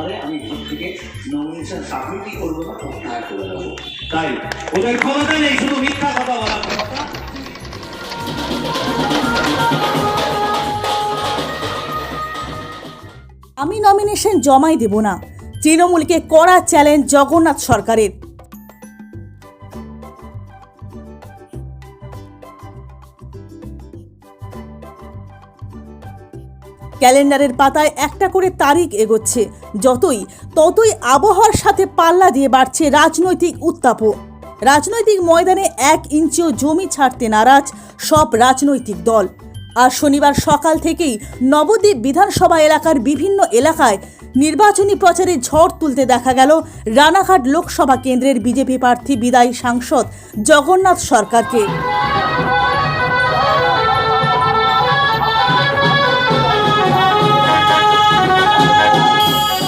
পারে আমি ভোট থেকে নমিনেশন সাবমিটই করব না প্রত্যাহার করে দেবো। তাই ওদের ক্ষমতা নেই শুধু মিথ্যা কথা বলার ক্ষমতা আমি নমিনেশন জমাই দেব না। তৃণমূলকে কড়া চ্যালেঞ্জ জগন্নাথ সরকারের। ক্যালেন্ডারের পাতায় একটা করে তারিখ এগোচ্ছে। যতই, ততই আবহাওয়ার সাথে পাল্লা দিয়ে বাড়ছে রাজনৈতিক উত্তাপও। রাজনৈতিক ময়দানে এক ইঞ্চিও জমি ছাড়তে নারাজ সব রাজনৈতিক দল। আর শনিবার সকাল থেকেই নবদ্বীপ বিধানসভা এলাকার বিভিন্ন এলাকায় নির্বাচনী প্রচারে ঝড় তুলতে দেখা গেল রানাঘাট লোকসভা কেন্দ্রের বিজেপি প্রার্থী বিদায়ী সাংসদ জগন্নাথ সরকারকে।